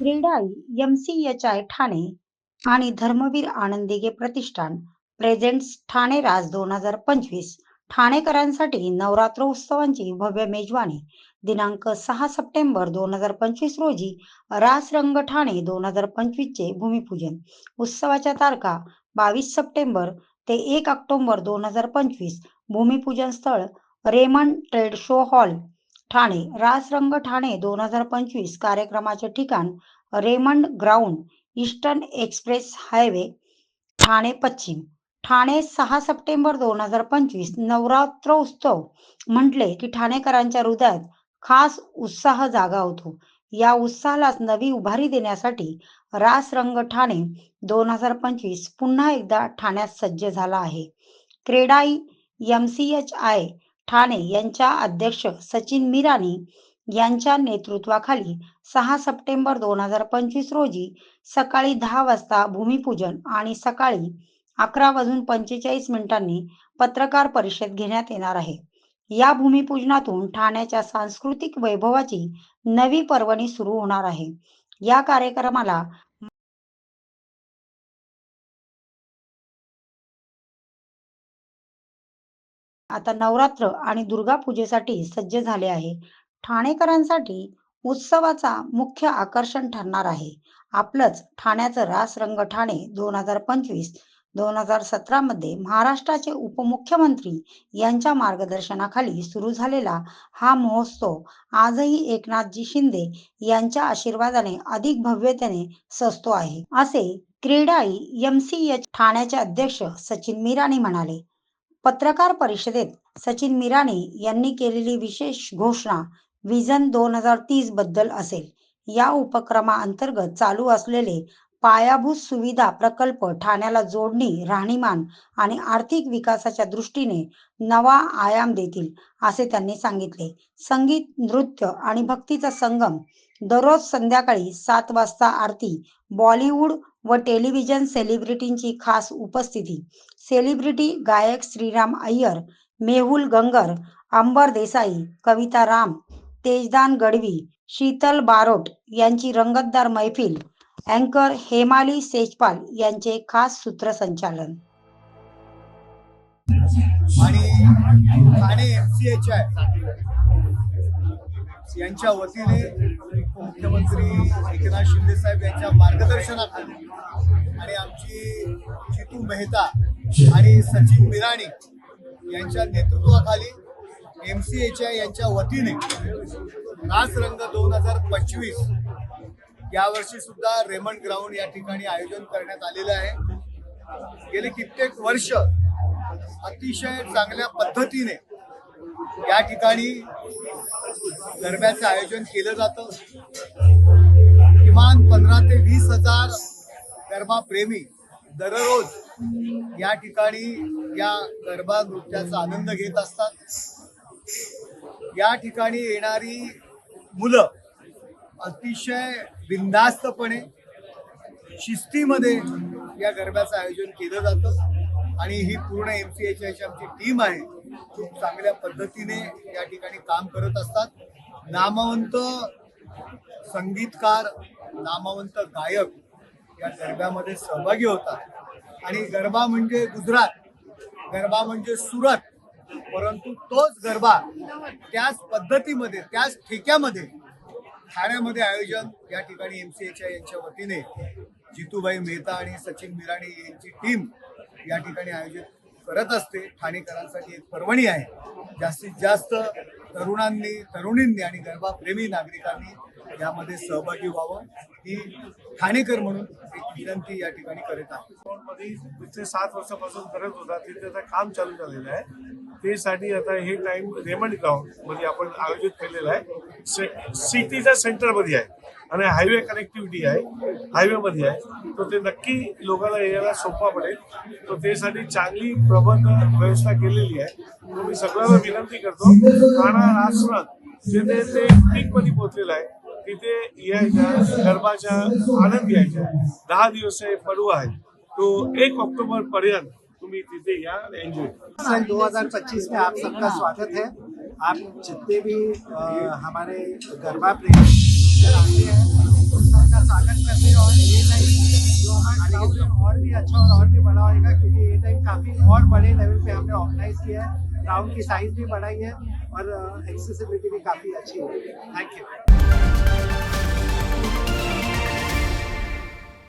क्रीडाई आय ठाणे आणि धर्मवीर आनंदिगे प्रतिष्ठान. प्रेझेंट्स ठाणे राज दोन हजार पंचवीस. ठाणेकरांसाठी नवरात्र उत्सवांची भव्य मेजवानी. दिनांक सहा सप्टेंबर दोन हजार पंचवीस रोजी रास रंग ठाणे दोन हजार पंचवीस चे भूमिपूजन. उत्सवाच्या तारखा बावीस सप्टेंबर ते एक ऑक्टोबर दोन हजार पंचवीस. भूमिपूजन स्थळ Raymond trade show hall. Thane Rasrang Thane दोन हजार पंचवीस कार्यक्रमाचे ठिकाण Raymond ground eastern express highway Thane पश्चिम. ठाणे सहा सप्टेंबर दोन हजार पंचवीस नवरात्र उत्सव म्हटले की ठाणेकरांच्या हृदयात खास उत्साह जागा होतो. या उत्साहालाच नवी उभारी देण्यासाठी रासरंग ठाणे दोन हजार पंचवीस पुन्हा एकदा ठाण्यात सज्ज झाला आहे. क्रेडाई एच आय ठाणे यांच्या अध्यक्ष सचिन मिरानी यांच्या नेतृत्वाखाली सहा सप्टेंबर दोन हजार पंचवीस रोजी सकाळी दहा वाजता भूमिपूजन आणि सकाळी अकरा वाजून पंचेचाळीस मिनिटांनी पत्रकार परिषद घेण्यात येणार आहे. या भूमिपूजनातून ठाण्याच्या सांस्कृतिक वैभवाची नवी पर्वणी सुरू होणार आहे. या कार्यक्रमाला आता नवरात्र आणि दुर्गा पूजेसाठी सज्ज झाले आहे. ठाणेकरांसाठी उत्सवाचा मुख्य आकर्षण ठरणार आहे. आपलंच ठाण्याचं रास रंग ठाणे दोन हजार पंचवीस दोन हजार सतरा मध्ये महाराष्ट्राचे उपमुख्यमंत्री यांच्या मार्गदर्शनाखाली सुरू झालेला हा महोत्सव आजही एकनाथजी शिंदे यांच्या आशीर्वादाने अधिक भव्यतेने सजतो आहे. असे क्रीडाई एमसीएच ठाण्याचे अध्यक्ष सचिन मिराणी म्हणाले पत्रकार परिषदेत सचिन मिराणे यांनी केलेली विशेष घोषणा विजन दोन हजार तीसबद्दल असेल. या उपक्रमाअंतर्गत चालू असलेले पायाभूत सुविधा प्रकल्प ठाण्याला जोडणी राहणीमान आणि आर्थिक विकासाच्या दृष्टीने नवा आयाम देतील असे त्यांनी सांगितले. संगीत नृत्य आणि भक्तीचा संगम दररोज संध्याकाळी सात वाजता आरती बॉलिवूड व टेलिव्हिजन सेलिब्रिटींची खास उपस्थिती. सेलिब्रिटी गायक श्रीराम अय्यर मेहुल गंगर अंबर देसाई कविता राम तेजदान गडवी शीतल बारोट यांची रंगतदार मैफिल अँकर हेमाली सेजपाल यांचे खास सूत्रसंचालन. आणि यांच्या वतीने उपमुख्यमंत्री एकनाथ शिंदे साहेब यांच्या मार्गदर्शनाखाली आणि आमची जितू मेहता आणि सचिन मिराणी यांच्या नेतृत्वाखाली एम सी एच्या यांच्या वतीने रास रंग दोन हजार पंचवीस यावर्षी सुद्धा रेमंड ग्राउंड या ठिकाणी आयोजन करण्यात आलेलं आहे. गेले कित्येक वर्ष अतिशय चांगल्या पद्धतीने या ठिकाणी गरब्याचं आयोजन केलं जातं. किमान पंधरा ते वीस हजार गरबाप्रेमी दररोज या ठिकाणी या गरबा नृत्याचा आनंद घेत असतात. या ठिकाणी येणारी मुलं अतिशय बिंदास्तपणे शिस्तीमध्ये या गरब्याचं आयोजन केलं जातं. आणि ही पूर्ण एम सी एच आयची आमची टीम आहे. खूप चांगल्या पद्धतीने या ठिकाणी काम करत असतात. नामवंत संगीतकार नामवंत गायक या गरब्यामध्ये सहभागी होतात. आणि गरबा म्हणजे गुजरात गरबा म्हणजे सुरत परंतु तोच गरबा त्याच पद्धतीमध्ये त्याच ठेक्यामध्ये ठाण्यामध्ये आयोजन या ठिकाणी एम सी एच आय यांच्या वतीने. जितूबाई मेहता आणि सचिन मिराणी यांची टीम या ठिकाणी आयोजित करत असते ठाणेकरांसाठी एक पर्वणी आहे. जास्तीत जास्त तरुणांनी तरुणींनी आणि गरबा प्रेमी नागरिकांनी यामध्ये सहभागी व्हावं ही ठाणेकर म्हणून एक विनंती या ठिकाणी करीत आहे. तिथे सात वर्षापासून करत होता तिथे आता काम चालू झालेलं आहे. त्यासाठी आता हे टाइम रेमंड ग्राउंडमध्ये आपण आयोजित केलेलं आहे. सिटीच्या सेंटरमध्ये आहे आणि हायवे कनेक्टिव्हिटी आहे हायवेमध्ये आहे. तर ते नक्की लोकांना यायला सोपा पडेल. तर त्यासाठी चांगली प्रबंध व्यवस्था केलेली आहे. तर मी सगळ्यांना विनंती करतो आणि राष्ट्र जिथे ते पीकमध्ये पोहोचलेलं आहे. तिथे यायच्या गरबाच्या आनंद घ्यायचा दहा दिवस हे पर्व आहे तो एक ऑक्टोबर पर्यंत तुम्ही तिथे या एन्जॉय सन 2025 में आप सबका स्वागत है आप जितने भी हमारे गरबा प्रेमी हैं स्वागत करते हैं और ये टाइम जो हमारा है और भी अच्छा और और भी बड़ा होएगा क्योंकि ये टाइम काफ़ी और बड़े लेवल पे हमने ऑर्गेनाइज किया है क्राउड की साइज़ भी बढ़ाई है और एक्सेसिबिलिटी भी काफ़ी अच्छी है थैंक यू